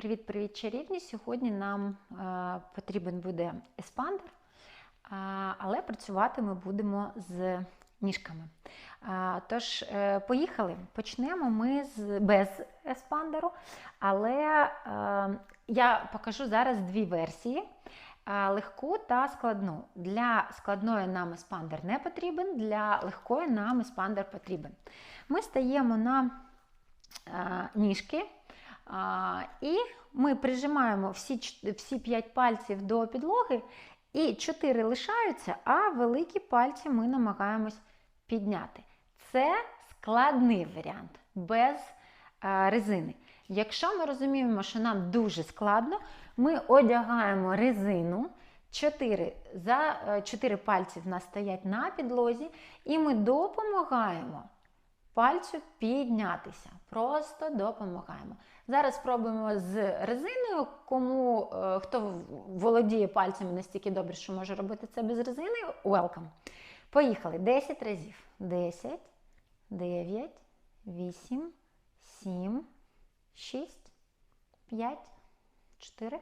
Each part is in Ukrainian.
Привіт-привіт, чарівні! Сьогодні нам е, потрібен буде еспандер, е, але працювати ми будемо з ніжками. Е, тож, поїхали. Почнемо ми з, без еспандеру, але я покажу зараз дві версії. Легку та складну. Для складної нам еспандер не потрібен, для легкої нам еспандер потрібен. Ми стаємо на ніжки. І ми прижимаємо всі, всі 5 пальців до підлоги, і 4 лишаються, а великі пальці ми намагаємось підняти. Це складний варіант без резини. Якщо ми розуміємо, що нам дуже складно, ми одягаємо резину. 4, за 4 пальці в нас стоять на підлозі, і ми допомагаємо пальцю піднятися. Просто допомагаємо. Зараз спробуємо з резиною. Кому е, хто володіє пальцями настільки добре, що може робити це без резини, welcome. Поїхали. 10 разів. 10, 9, 8, 7, 6, 5, 4,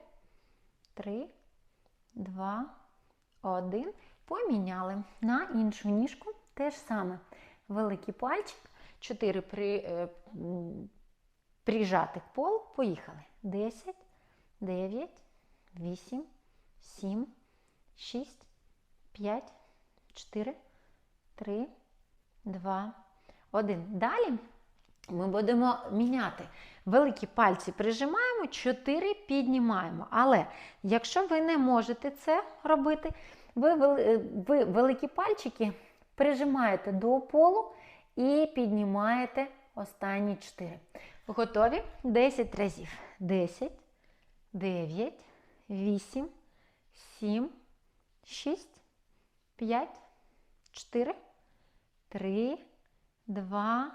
3, 2, 1. Поміняли на іншу ніжку. Те ж саме. Великий пальчик. 4 при, е, м, прижати пол. Поїхали. 10, 9, 8, 7, 6, 5, 4, 3, 2, 1. Далі ми будемо міняти. Великі пальці прижимаємо, 4 піднімаємо. Але якщо ви не можете це робити, ви, ви великі пальчики прижимаєте до полу і піднімаєте останні 4. Готові? 10 разів. 10, 9, 8, 7, 6, 5, 4, 3, 2,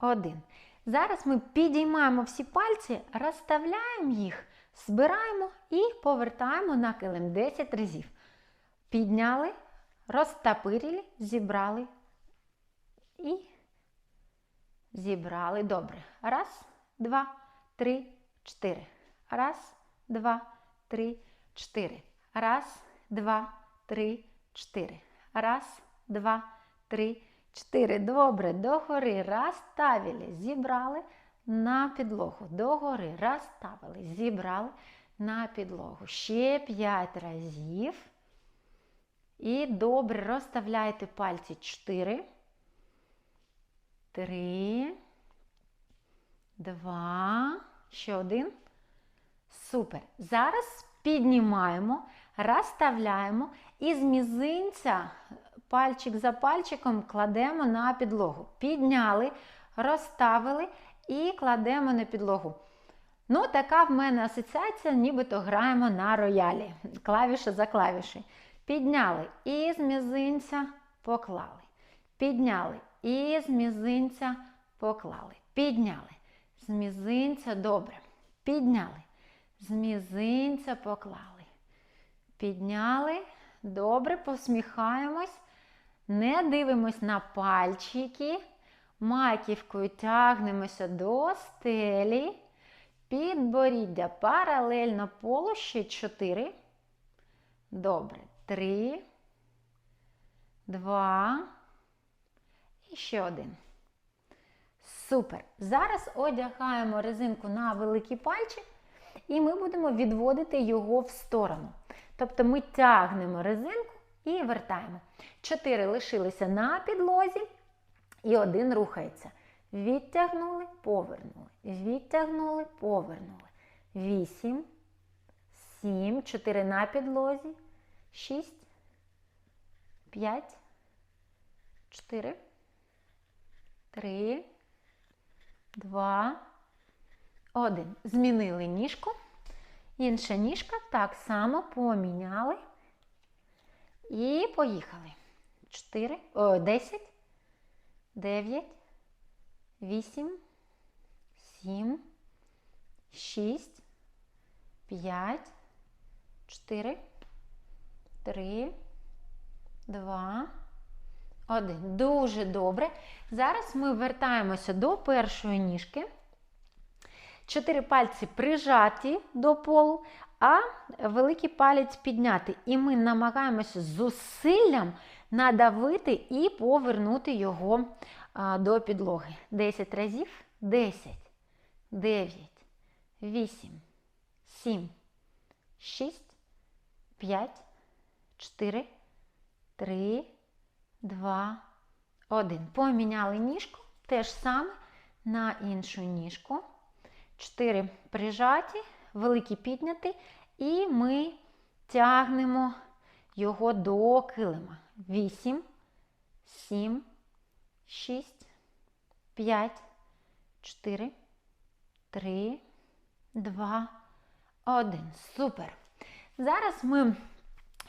1. Зараз ми підіймаємо всі пальці, розставляємо їх, збираємо і повертаємо на килим 10 разів. Підняли, розтапирили, зібрали і зібрали. Добре. Раз, два, три, чотири. Раз, два, три, чотири. Раз, два, три, чотири. Раз, два, три, чотири. Добре. Догори. Розставили. Зібрали на підлогу. Догори. Розставили. Зібрали на підлогу. Ще п'ять разів. І добре розставляйте пальці 4, 3, 2, ще один. Супер. Зараз піднімаємо, розставляємо і з мізинця пальчик за пальчиком кладемо на підлогу. Підняли, розставили і кладемо на підлогу. Ну, така в мене асоціація, нібито граємо на роялі. Клавіша за клавішею. Підняли і з мізинця поклали. Підняли і з мізинця поклали. Підняли. З мізинця добре. Підняли. З мізинця поклали. Підняли. Добре, посміхаємось. Не дивимось на пальчики. Маківкою тягнемося до стелі. Підборіддя паралельно полу ще 4. Добре. Три, два і ще один. Супер. Зараз одягаємо резинку на великий пальчик і ми будемо відводити його в сторону. Тобто ми тягнемо резинку і вертаємо. Чотири лишилися на підлозі і один рухається. Відтягнули, повернули. Відтягнули, повернули. Вісім, сім, чотири на підлозі. 6, 5, 4, 3, 2, 1. Змінили ніжку. Інша ніжка так само поміняли. І поїхали. 4, о, 10, 9, 8, 7, 6, 5, 4, Три, два, один. Дуже добре. Зараз ми вертаємося до першої ніжки. Чотири пальці прижаті до полу, а великий палець підняти. І ми намагаємося зусиллям надавити і повернути його до підлоги. 10 разів. 10, 9, 8, 7, 6, 5, 4, 3, 2, 1. Поміняли ніжку. Те ж саме на іншу ніжку. 4 прижаті, великий піднятий. І ми тягнемо його до килима. 8, 7, 6, 5, 4, 3, 2, 1. Супер. Зараз ми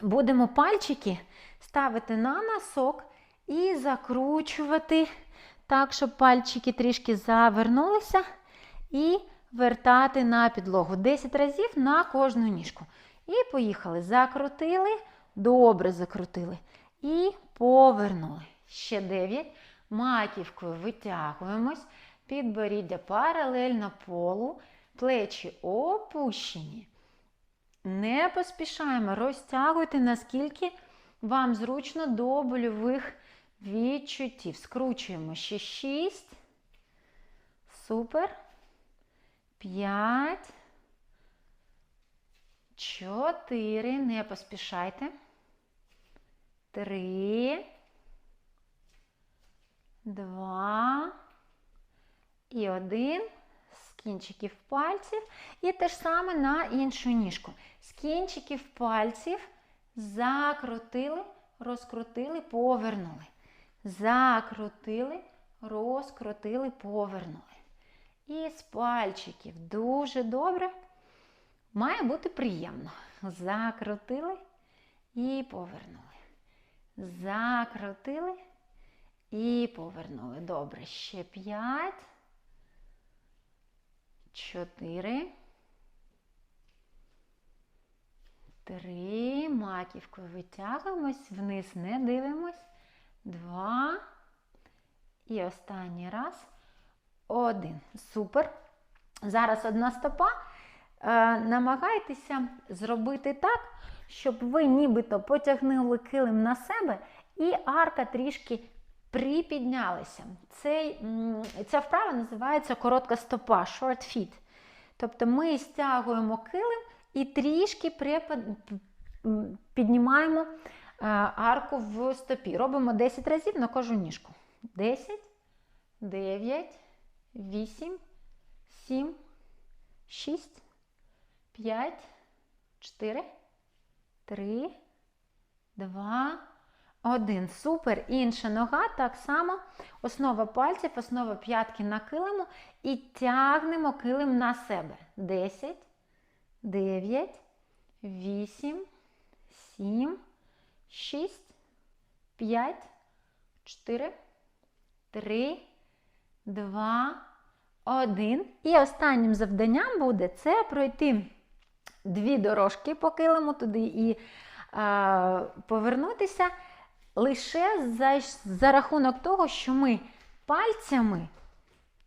будемо пальчики ставити на носок і закручувати так, щоб пальчики трішки завернулися, і вертати на підлогу 10 разів на кожну ніжку. І поїхали. Закрутили, добре закрутили. І повернули. Ще 9. Маківкою витягуємось. Підборіддя паралельно полу, плечі опущені. Не поспішаємо, розтягуйте, наскільки вам зручно до больових відчуттів. Скручуємо ще 6. Супер. 5. 4. Не поспішайте. 3. 2. І 1. Кінчиків пальців. І те ж саме на іншу ніжку. З кінчиків пальців закрутили, розкрутили, повернули. Закрутили, розкрутили, повернули. І з пальчиків дуже добре. Має бути приємно. Закрутили і повернули. Закрутили і повернули. Добре. Ще 5. 4. 3. Маківкою витягуємось, вниз не дивимось. 2. І останній раз. 1. Супер. Зараз одна стопа. Е, намагайтеся зробити так, щоб ви нібито потягнули килим на себе, і арка трішки припіднялася. Цей, Ця вправа називається коротка стопа, short feet. Тобто ми стягуємо килим і трішки піднімаємо е, арку в стопі. Робимо 10 разів на кожну ніжку. 10, 9, 8, 7, 6, 5, 4, 3, 2, 1. Супер. Інша нога. Так само. Основа пальців, основа п'ятки на килиму. І тягнемо килим на себе. 10, 9, 8, 7, 6, 5, 4, 3, 2, 1. І останнім завданням буде це пройти дві дорожки по килиму туди і а, повернутися лише за, за рахунок того, що ми пальцями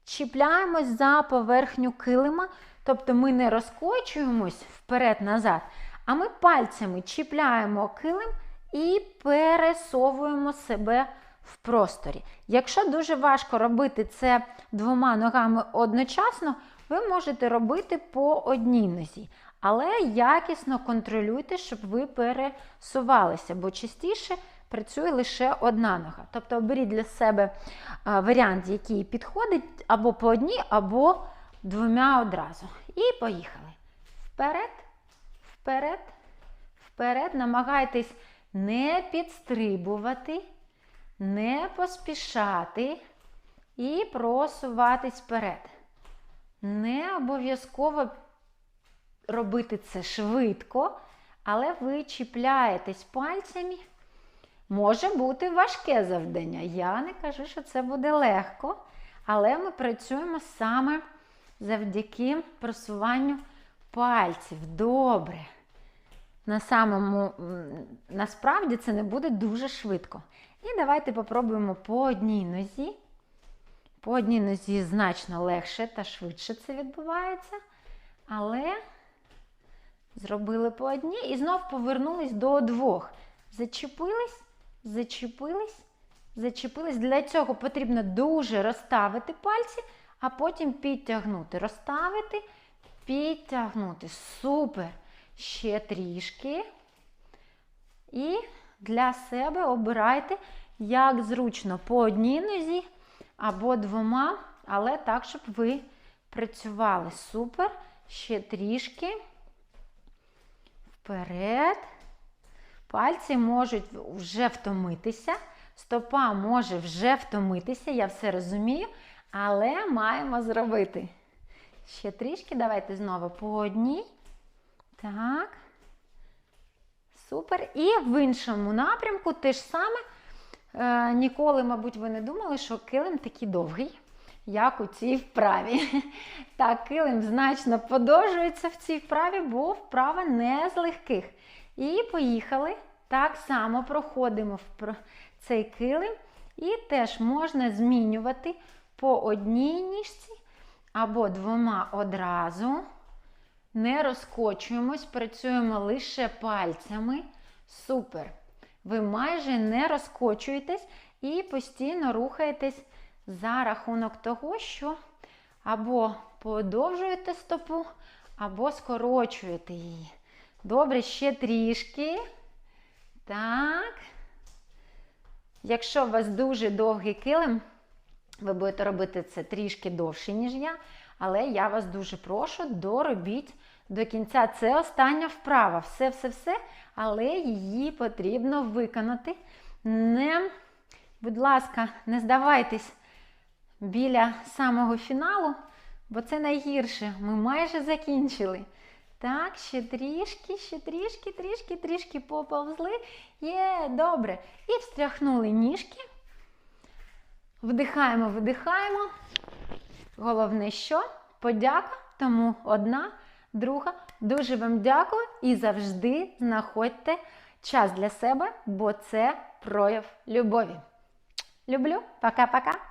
чіпляємось за поверхню килима, тобто ми не розкочуємось вперед-назад, а ми пальцями чіпляємо килим і пересовуємо себе в просторі. Якщо дуже важко робити це двома ногами одночасно, ви можете робити по одній нозі. Але якісно контролюйте, щоб ви пересувалися, бо частіше працює лише одна нога. Тобто оберіть для себе варіант, який підходить або по одній, або двома одразу. І поїхали. Вперед, вперед, вперед. Намагайтесь не підстрибувати, не поспішати і просуватись вперед. Не обов'язково робити це швидко, але ви чіпляєтесь пальцями. Може бути важке завдання. Я не кажу, що це буде легко, але ми працюємо саме завдяки просуванню пальців. Добре. На самому, Насправді це не буде дуже швидко. І давайте попробуємо по одній нозі. По одній нозі значно легше та швидше це відбувається. Але зробили по одній і знов повернулись до двох. Зачепились, зачепились, зачепились. Для цього потрібно дуже розставити пальці, а потім підтягнути. Розставити, підтягнути. Супер. Ще трішки. І для себе обирайте, як зручно по одній нозі або двома, але так, щоб ви працювали. Супер. Ще трішки. Вперед. Пальці можуть вже втомитися. Стопа може вже втомитися, я все розумію, але маємо зробити. Ще трішки, давайте знову по одній. Так. Супер. І в іншому напрямку те ж саме. Е, ніколи, мабуть, ви не думали, що килим такий довгий, як у цій вправі. Так, килим значно подовжується в цій вправі, бо вправа не з легких. І поїхали. Так само проходимо в цей килим. І теж можна змінювати по одній ніжці або двома одразу. Не розкочуємось, працюємо лише пальцями. Супер! Ви майже не розкочуєтесь і постійно рухаєтесь за рахунок того, що або подовжуєте стопу, або скорочуєте її. Добре, ще трішки. Так. Якщо у вас дуже довгий килим, ви будете робити це трішки довше, ніж я. Але я вас дуже прошу, доробіть до кінця. Це остання вправа. Все-все-все, але її потрібно виконати. Не, будь ласка, не здавайтесь біля самого фіналу, бо це найгірше. Ми майже закінчили. Так, ще трішки, ще трішки, трішки, трішки поповзли. Є, добре. І встряхнули ніжки. Вдихаємо, видихаємо. Головне, що? Подяка, тому одна, друга. Дуже вам дякую і завжди знаходьте час для себе, бо це прояв любові. Люблю, пока-пока.